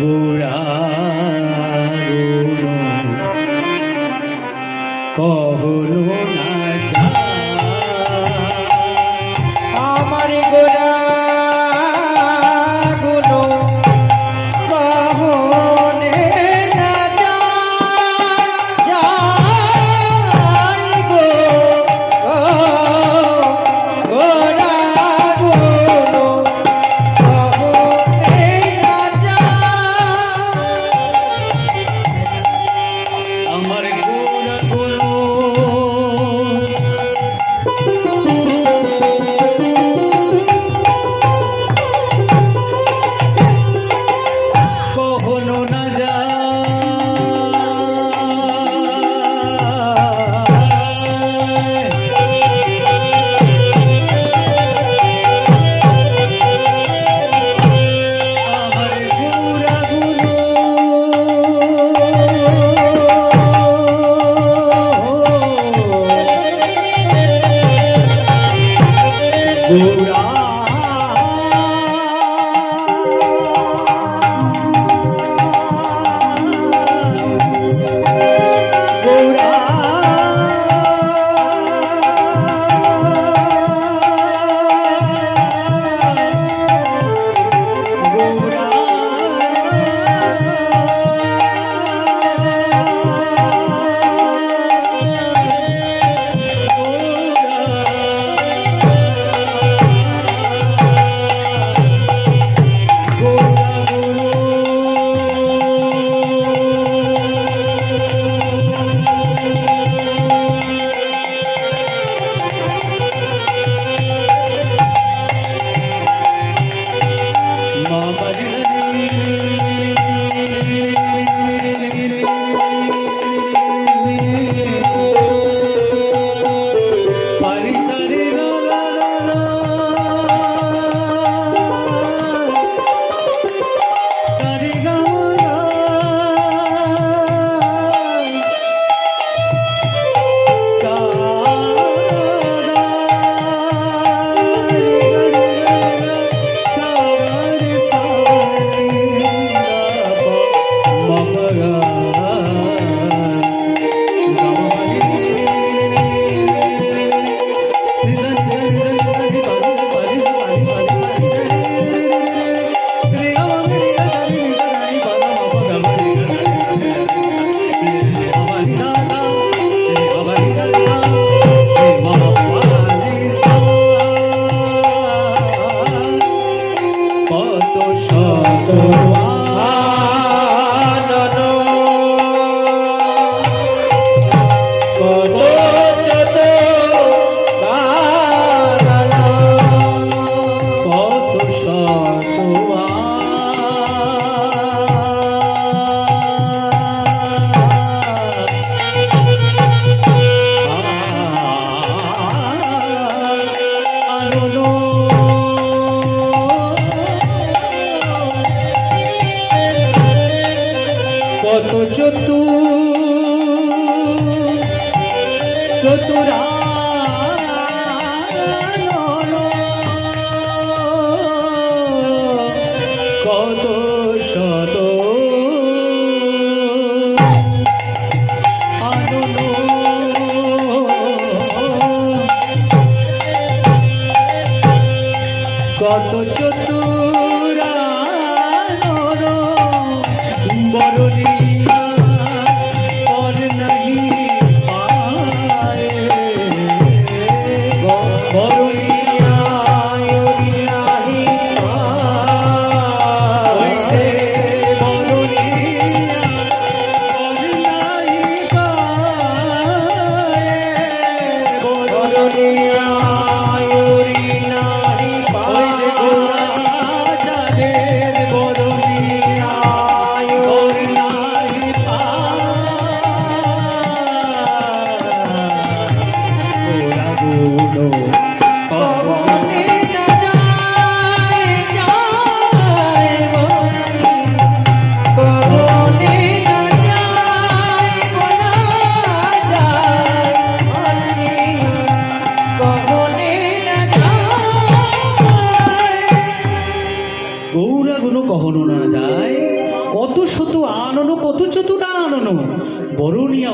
গুণ কহলো না যায়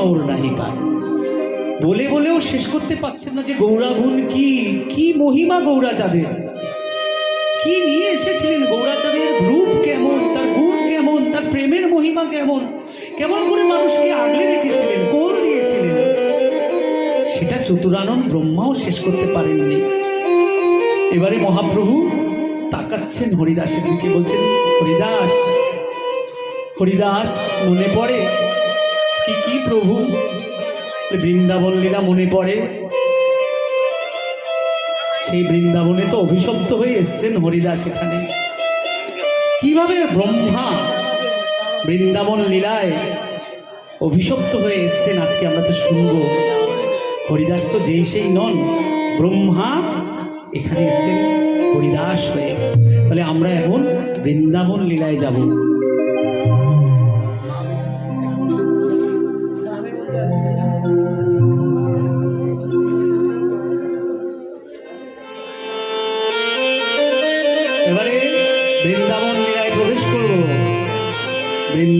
বরণিয়া ওর নাহিকা বলে বলেও শেষ করতে পারছেন না যে গৌরাগুণ কি কি মহিমা গৌরাচাঁদের? কি নিয়ে এসেছিলেন গৌরাচাঁদের? রূপ কেমন, তার গুণ কেমন, তার প্রেমের মহিমা কেমন? কেমন করে মানুষকে আগলে রেখেছিলেন কোল দিয়েছিলেন? সেটা চতুরানন্দ ব্রহ্মাও শেষ করতে পারেননি। এবারে মহাপ্রভু তাকাচ্ছেন হরিদাসের দিকে, বলছেন, হরিদাস হরিদাস, মনে পড়ে কি কি প্রভু? বৃন্দাবন লীলা মনে পড়ে। সেই বৃন্দাবনে তো অভিশপ্ত হয়ে এসছেন হরিদাস এখানে। কীভাবে ব্রহ্মা বৃন্দাবন লীলায় অভিশপ্ত হয়ে এসছেন আজকে আমরা তো শুনব। হরিদাস তো যেই সেই নন, ব্রহ্মা এখানে এসছেন হরিদাস হয়ে। তাহলে আমরা এখন বৃন্দাবন লীলায় যাব।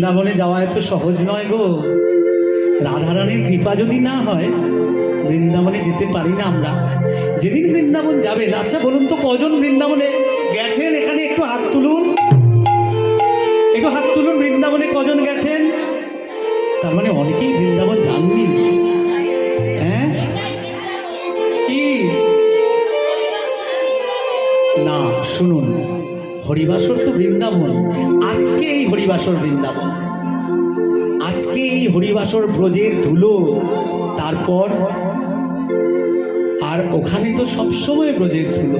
বৃন্দাবনে যাওয়া এত সহজ নয় গো। রাধারানীর কৃপা যদি না হয়, বৃন্দাবনে যেতে পারি না আমরা। যেদিন বৃন্দাবন যাবেন আচ্ছা বলুন তো কজন বৃন্দাবনে গেছেন? এখানে একটু হাত তুলুন। একটু হাত তুলুন, বৃন্দাবনে কজন গেছেন? তার মানে অনেকেই বৃন্দাবন যাননি। হ্যাঁ? কি? না, শুনুন। হরিবাসর তো বৃন্দাবন। আজকে এই হরিবাসর বৃন্দাবন। আজকে এই হরিবাসর ব্রজের ধুলো। তারপর আর ওখানে তো সবসময় ব্রজের ধুলো।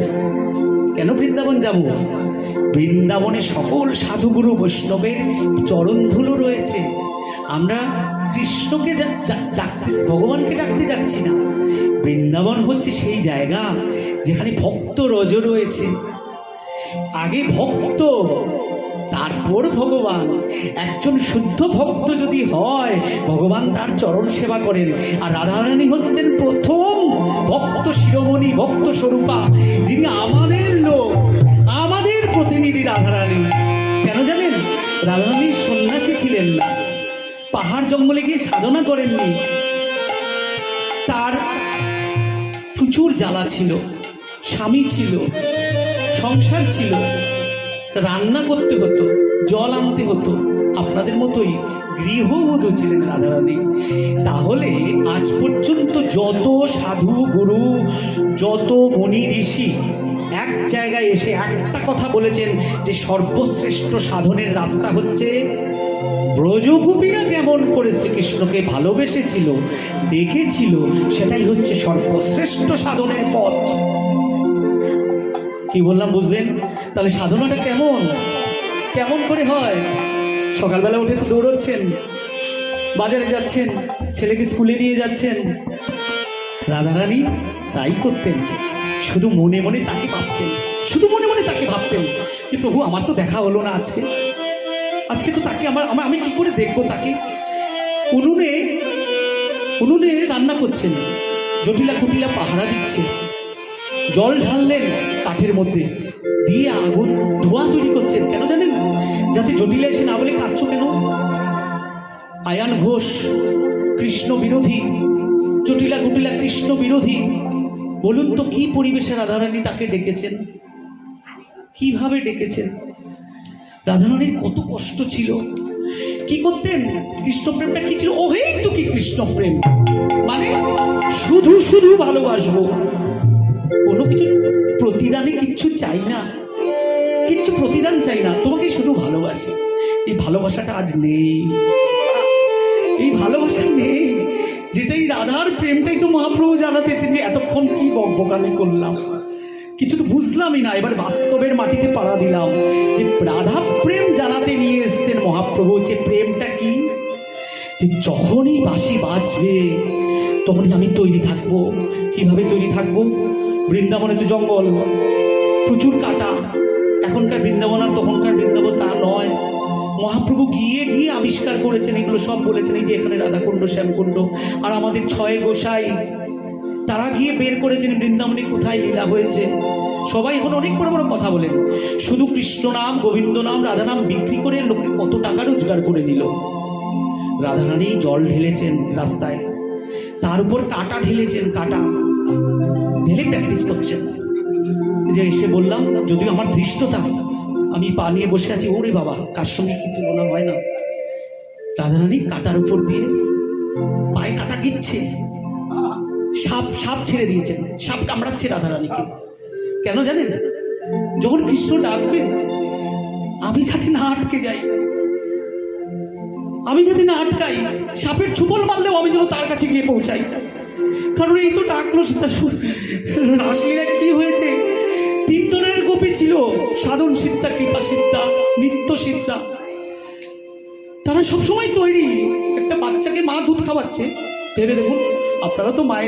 কেন বৃন্দাবন যাব? বৃন্দাবনে সকল সাধুগুরু বৈষ্ণবের চরণ ধুলো রয়েছে। আমরা কৃষ্ণকে ডাকতে, ভগবানকে ডাকতে যাচ্ছি না। বৃন্দাবন হচ্ছে সেই জায়গা যেখানে ভক্ত রজ রয়েছে। আগে ভক্ত, তারপর ভগবান। একজন শুদ্ধ ভক্ত যদি হয়, ভগবান তার চরণ সেবা করেন। আর রাধারানী হচ্ছেন প্রথম ভক্ত শিরোমণি, ভক্ত স্বরূপা, যিনি আমাদের লোক, আমাদের প্রতিনিধি রাধারানী। কেন জানেন? রাধারানী সন্ন্যাসী ছিলেন না। পাহাড় জঙ্গলে গিয়ে সাধনা করেননি। তার প্রচুর জ্বালা ছিল, স্বামী ছিল। সংসার ছিল। রান্না করতে হতো, জল আনতে হতো। আপনাদের মতোই গৃহবধূ ছিলেন রাধারানী। তাহলে আজ পর্যন্ত যত সাধু গুরু, যত মনি ঋষি এক জায়গায় এসে একটা কথা বলেছেন যে সর্বশ্রেষ্ঠ সাধনের রাস্তা হচ্ছে, ব্রজগোপীরা কেমন করে শ্রীকৃষ্ণকে ভালোবেসেছিল, দেখেছিল, সেটাই হচ্ছে সর্বশ্রেষ্ঠ সাধনের পথ। কি বললাম, বুঝলেন? তাহলে সাধনাটা কেমন? কেমন করে হয়? সকালবেলা উঠে তো দৌড়চ্ছেন, বাজারে যাচ্ছেন, ছেলেকে স্কুলে নিয়ে যাচ্ছেন। রাধারানী তাই করতেন, শুধু মনে মনে তাকে ভাবতেন, শুধু মনে মনে তাকে ভাবতেন যে প্রভু, আমার তো দেখা হলো না আজকে। আজকে তো তাকে আমার, আমি কি করে দেখব তাকে? উনুনে উনুনে রান্না করছেন, জটিলা কুটিলা পাহারা দিচ্ছে। জল ঢাললেন কাঠের মধ্যে। দিয়ে আগুন ধোঁয়া তৈরি করছেন। কেন জানেন? যাতে জটিলা এসে না বলে কাঁদছো কেন? আয়ান ঘোষ, কৃষ্ণ বিরোধী জটিলা কুটিলা কৃষ্ণ বিরোধী, বলুন তো কি পরিবেশে রাধারানী তাকে ডেকেছেন? কীভাবে ডেকেছেন? রাধারানীর কত কষ্ট ছিল। কি করতেন? কৃষ্ণপ্রেমটা কি ছিল? ওহেই তো কি কৃষ্ণপ্রেম। মানে শুধু শুধু ভালোবাসবো। প্রতিদানে কিচ্ছু চাই না। কিচ্ছু প্রতিদান চাই না। তোমাকে শুধু ভালোবাসি। এই ভালোবাসাটা আজ নেই। এই ভালোবাসা নেই। যেটাই রাধার প্রেমটাই তো মহাপ্রভু জানাতেছেন যে এতক্ষণ কি বকবকানি করলাম। কিছু তো বুঝলামই না। এবার বাস্তবের মাটিতে পাড়া দিলাম। যে রাধা প্রেম জানাতে নিয়ে এসছেন মহাপ্রভু, যে প্রেমটা কি? যে যখনই বাসি বাঁচবে তখনই আমি তৈরি থাকব। কীভাবে তৈরি থাকব? বৃন্দাবনে তো জঙ্গল, প্রচুর কাটা। এখনকার বৃন্দাবন আর তখনকার বৃন্দাবন তা নয়। মহাপ্রভু গিয়ে গিয়ে আবিষ্কার করেছেন, এগুলো সব বলেছেন, এই যে এখানে রাধাকুণ্ড, শ্যামকুণ্ড আর আমাদের ছয় গোসাই। তারা গিয়ে বের করেছেন, বৃন্দাবনে কোথায় লীলা হয়েছে। সবাই এখন অনেক বড় বড় কথা বলেন। শুধু কৃষ্ণ নাম, গোবিন্দ নাম, রাধা নাম বিক্রি করে লোকে কত টাকা রোজগার করে নিল। রাধারানী জল ঢেলেছেন রাস্তায়। তার উপর কাটা ঢেলেছেন, কাটা। ঢেলে প্র্যাকটিস করছেন যে এসে বললাম, যদিও আমার ধৃষ্টতা আমি পা নিয়ে বসে আছি, ওরে বাবা, কার সঙ্গে কি তুলনা হয় না। রাধারানী কাটার উপর দিয়ে পায়ে কাটা গিচ্ছে সাপ সাপ ছেড়ে দিয়েছেন সাপ কামড়াচ্ছে রাধারানীকে। কেন জানেন? যখন কৃষ্ণ ডাকবেন, আমি যাতে না আটকে যাই, আমি যাতে না আটকাই, সাপের ছুপল মারলেও আমি যেন তার কাছে গিয়ে পৌঁছাই। কারণ এই তো ডাকলো রাসলীলা কি হয়েছে? তিন ধরনের গোপী ছিল। সাধন সিদ্ধা, কৃপা সিদ্ধা, নিত্য সিদ্ধা। তারা সবসময় তৈরি। একটা বাচ্চাকে মা দুধ খাওয়াচ্ছে। ভেবে দেখুন, আপনারা তো মায়ের